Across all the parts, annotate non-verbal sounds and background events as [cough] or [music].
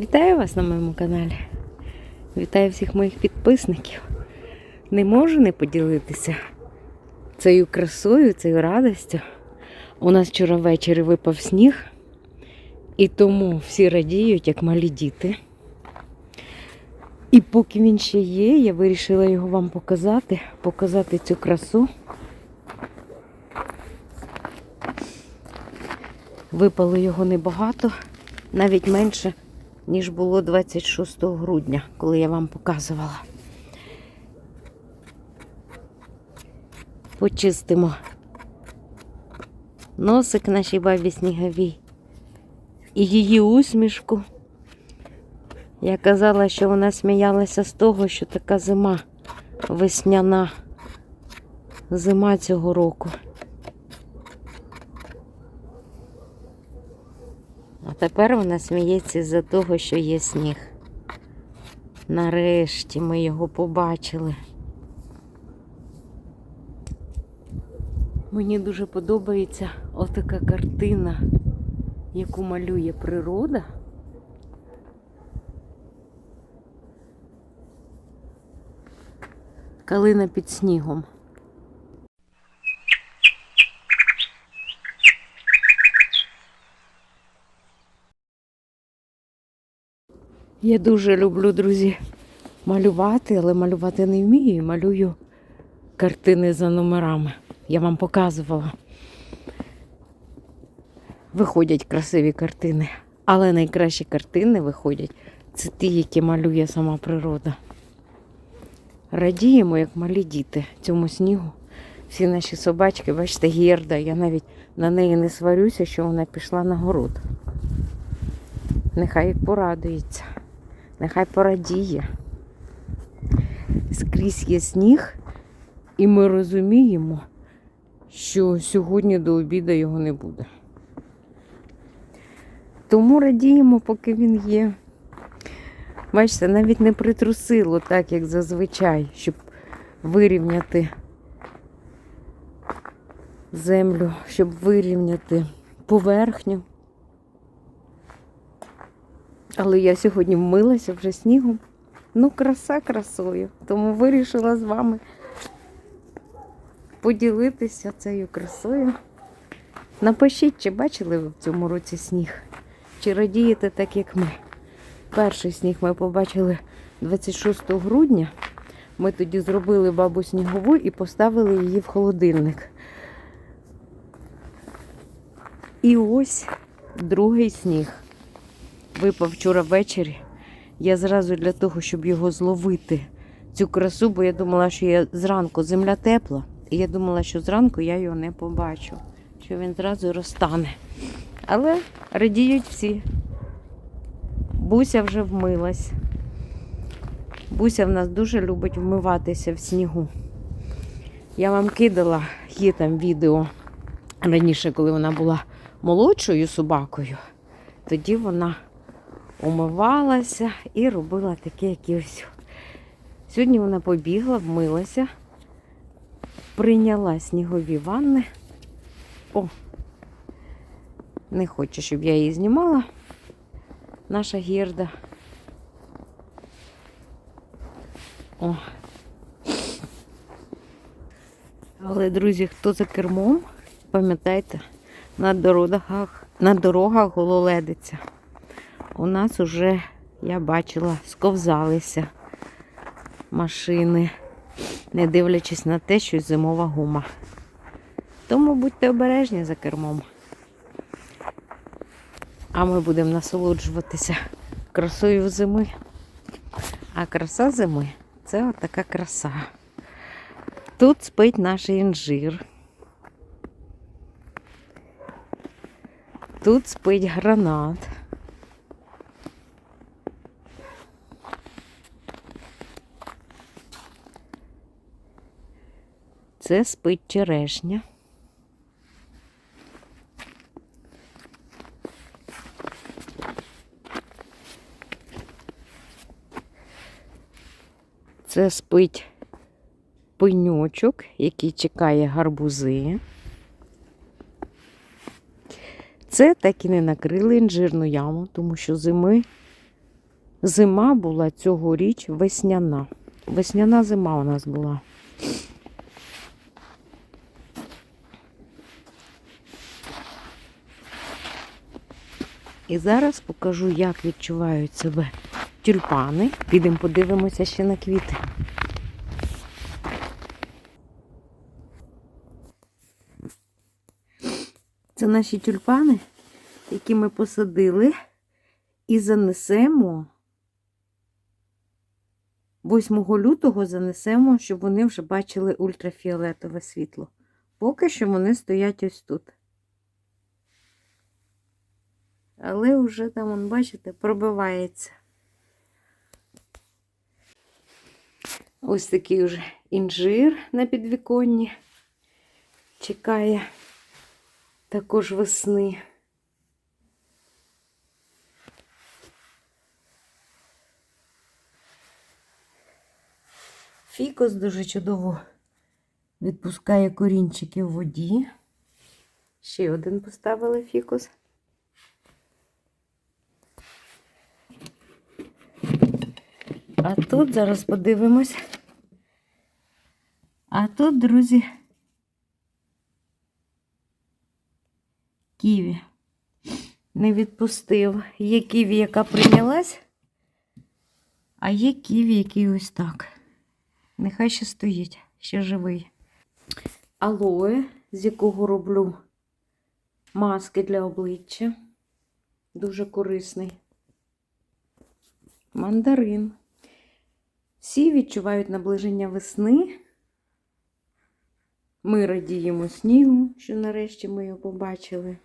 Вітаю вас на моєму каналі. Вітаю всіх моїх підписників. Не можу не поділитися цією красою, цією радістю. У нас вчора ввечері випав сніг, і тому всі радіють, як малі діти. І поки він ще є, я вирішила його вам показати, показати цю красу. Випало його небагато, навіть менше, ніж було 26 грудня, коли я вам показувала. Почистимо носик нашій бабі сніговій і її усмішку. Я казала, що вона сміялася з того, що така зима весняна зима цього року. Тепер вона сміється з-за того, що є сніг. Нарешті ми його побачили. Мені дуже подобається отака картина, яку малює природа. Калина під снігом. Я дуже люблю, друзі, малювати, але малювати не вмію. Малюю картини за номерами. Я вам показувала. Виходять красиві картини. Але найкращі картини виходять це ті, які малює сама природа. Радіємо, як малі діти цьому снігу. Всі наші собачки, бачите, гірда. Я навіть на неї не сварюся, що вона пішла на город. Нехай порадується, нехай порадіє. Скрізь є сніг, і ми розуміємо, що сьогодні до обіду його не буде. Тому радіємо, поки він є. Бачите, навіть не притрусило так, як зазвичай, щоб вирівняти землю, щоб вирівняти поверхню. Але я сьогодні вмилася вже снігом. Ну, краса красою. Тому вирішила з вами поділитися цією красою. Напишіть, чи бачили ви в цьому році сніг, чи радієте так, як ми. Перший сніг ми побачили 26 грудня. Ми тоді зробили бабу снігову і поставили її в холодильник. І ось другий сніг. Випав вчора ввечері. Я зразу для того, щоб його зловити, цю красу, бо я думала, що я зранку земля тепла, і я думала, що зранку я його не побачу, що він зразу розтане. Але радіють всі. Буся вже вмилась. Буся в нас дуже любить вмиватися в снігу. Я вам кидала, є там відео раніше, коли вона була молодшою собакою, тоді вона умивалася і робила таке якесь. Сьогодні вона побігла, вмилася, прийняла снігові ванни. О, не хоче, щоб я її знімала. Наша гірда. О. Але, друзі, хто за кермом, пам'ятайте, на дорогах, на дорогах гололедиться. У нас уже, я бачила, сковзалися машини, не дивлячись на те, що зимова гума. Тому будьте обережні за кермом. А ми будемо насолоджуватися красою зими. А краса зими це от така краса. Тут спить наш інжир. Тут спить гранат. Це спить черешня. Це спить пеньочок, який чекає гарбузи. Це так і не накрили інжирну яму, тому що зими зима була цьогоріч весняна. Весняна зима у нас була. І зараз покажу, як відчувають себе тюльпани. Підемо подивимося ще на квіти. Це наші тюльпани, які ми посадили і занесемо 8 лютого занесемо, щоб вони вже бачили ультрафіолетове світло. Поки що вони стоять ось тут. Але вже там, вон, бачите, пробивається. Ось такий вже інжир на підвіконні чекає також весни. Фікус дуже чудово відпускає корінчики в воді. Ще один поставили фікус. А тут зараз подивимось. А тут, друзі, ківі. Не відпустив. Є ківі, яка прийнялась, а є ківі, який ось так. Нехай ще стоїть, ще живий. Алоe, з якого роблю маски для обличчя. Дуже корисний. Мандарин. Всі відчувають наближення весни. Ми радіємо снігу, що нарешті ми його побачили.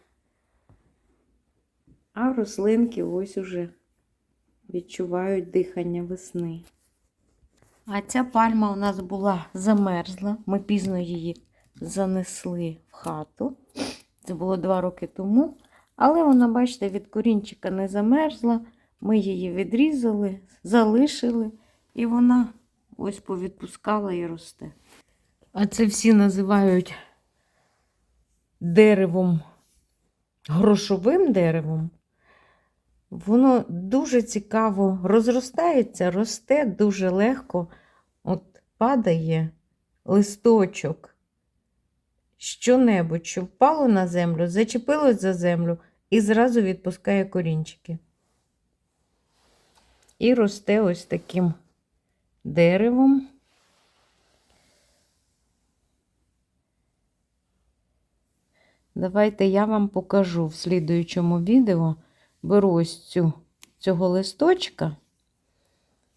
А рослинки ось уже відчувають дихання весни. А ця пальма у нас була замерзла. Ми пізно її занесли в хату. Це було два роки тому. Але вона, бачите, від корінчика не замерзла. Ми її відрізали, залишили, і вона ось повідпускала і росте. А це всі називають деревом, грошовим деревом. Воно дуже цікаво розростається, росте дуже легко. От падає листочок, що-небудь, що впало на землю, зачепилось за землю і зразу відпускає корінчики. І росте ось таким деревом. Давайте я вам покажу в слідуючому відео. Беру ось цю, цього листочка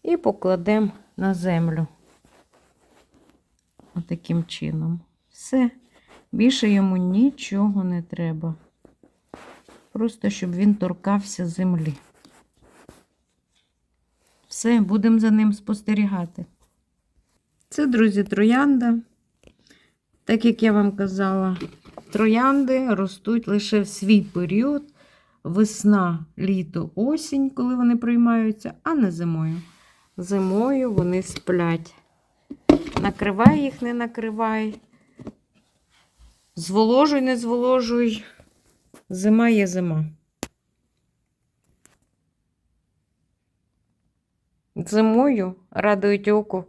і покладемо на землю. Отаким чином. Все. Більше йому нічого не треба. Просто щоб він торкався землі. Все, будемо за ним спостерігати. Це, друзі, троянда. Так як я вам казала, троянди ростуть лише в свій період. Весна, літо, осінь, коли вони приймаються, а не зимою. Зимою вони сплять. Накривай їх, не накривай. Зволожуй, не зволожуй. Зима є зима. Зимою радують око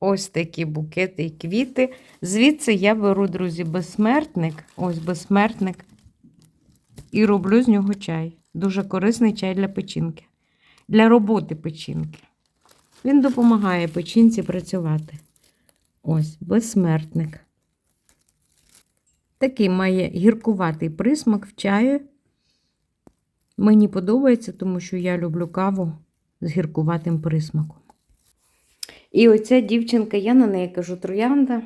ось такі букети і квіти. Звідси я беру, друзі, безсмертник. Ось безсмертник. І роблю з нього чай. Дуже корисний чай для печінки. Для роботи печінки. Він допомагає печінці працювати. Ось, безсмертник. Такий має гіркуватий присмак в чаю. Мені подобається, тому що я люблю каву з гіркуватим присмаком. І оця дівчинка, я на неї кажу троянда.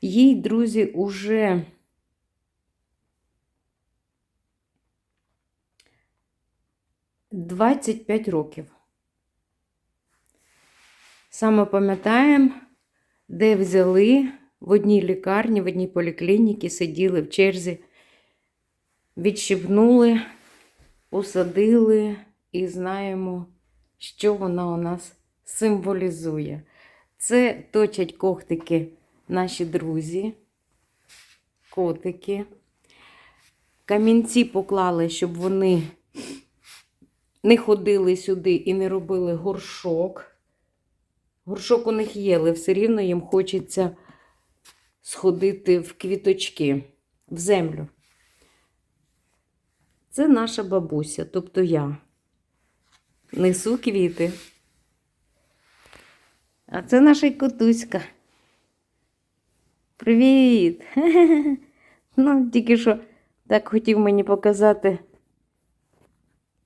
Їй, друзі, уже Двадцять п'ять років. Саме пам'ятаємо, де взяли в одній лікарні, в одній поліклініці, сиділи в черзі, відщипнули, посадили і знаємо, що вона у нас символізує. Це точать когтики наші друзі, котики. Камінці поклали, щоб вони не ходили сюди і не робили горшок. Горшок у них є, але все рівно їм хочеться сходити в квіточки, в землю. Це наша бабуся, тобто я. Несу квіти. А це наша котуська. Привіт! [laughs] Ну, тільки що так хотів мені показати.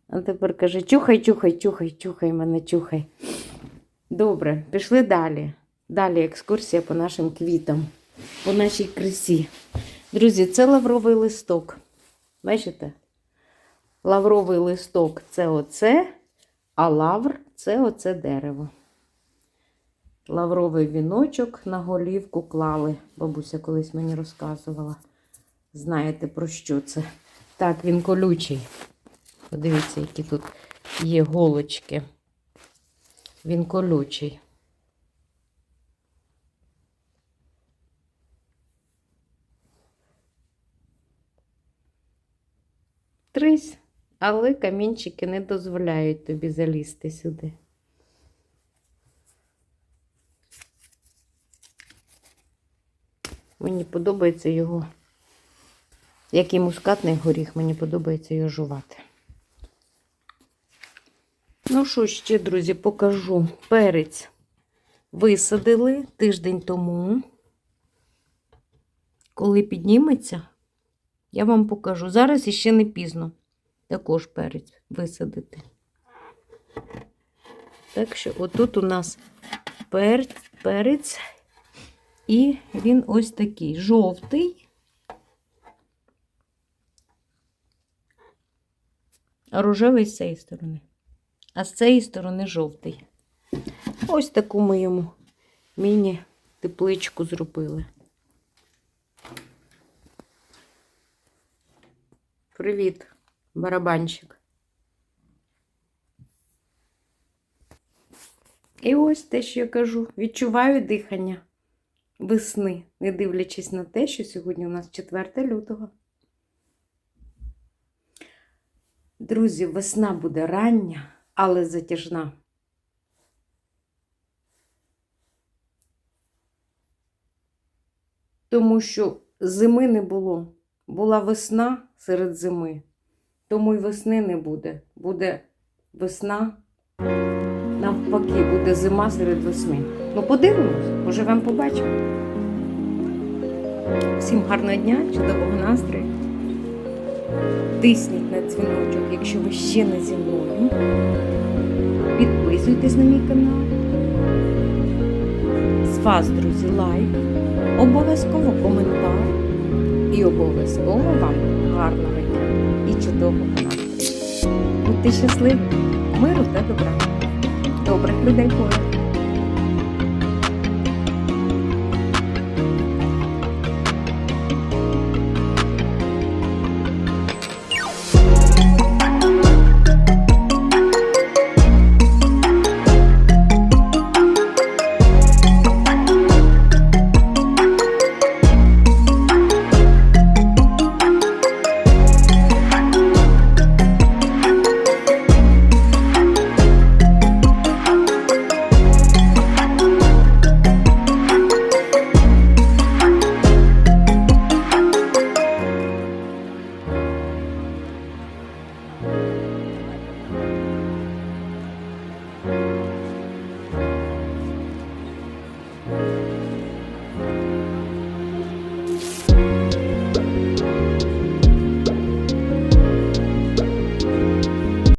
А тепер каже: чухай, чухай, чухай, чухай мене, чухай. Добре, пішли далі. Далі екскурсія по нашим квітам, по нашій красі. Друзі, це лавровий листок. Бачите? Лавровий листок це оце, а лавр це оце дерево. Лавровий віночок на голівку клали. Бабуся колись мені розказувала. Знаєте, про що це? Так, він колючий. Подивіться, які тут є голочки. Він колючий. Трись, але камінчики не дозволяють тобі залізти сюди. Мені подобається його, як і мускатний горіх, мені подобається його жувати. Ну що ще, друзі, покажу. Перець висадили тиждень тому. Коли підніметься, я вам покажу. Зараз іще не пізно. Також перець висадити. Так що, отут у нас перець, перець, і він ось такий жовтий. А рожевий з цієї сторони а з цієї сторони жовтий. Ось таку ми йому міні-тепличку зробили. Привіт, барабанщик. І ось те, що я кажу, відчуваю дихання весни, не дивлячись на те, що сьогодні у нас 4 лютого. Друзі, весна буде рання але затяжна. Тому що зими не було. Була весна серед зими, тому й весни не буде. Буде весна, навпаки, буде зима серед весни. Ну, подивимось, поживемо, побачимо. Всім гарного дня, чудового настрою. Тисніть на дзвіночок, якщо ви ще не зі мною. Підписуйтесь на мій канал. З вас, друзі, лайк, обов'язково коментар. І обов'язково вам гарного дня чудового настрою. Будьте щасливі, миру та добра. Добрих людей поряд.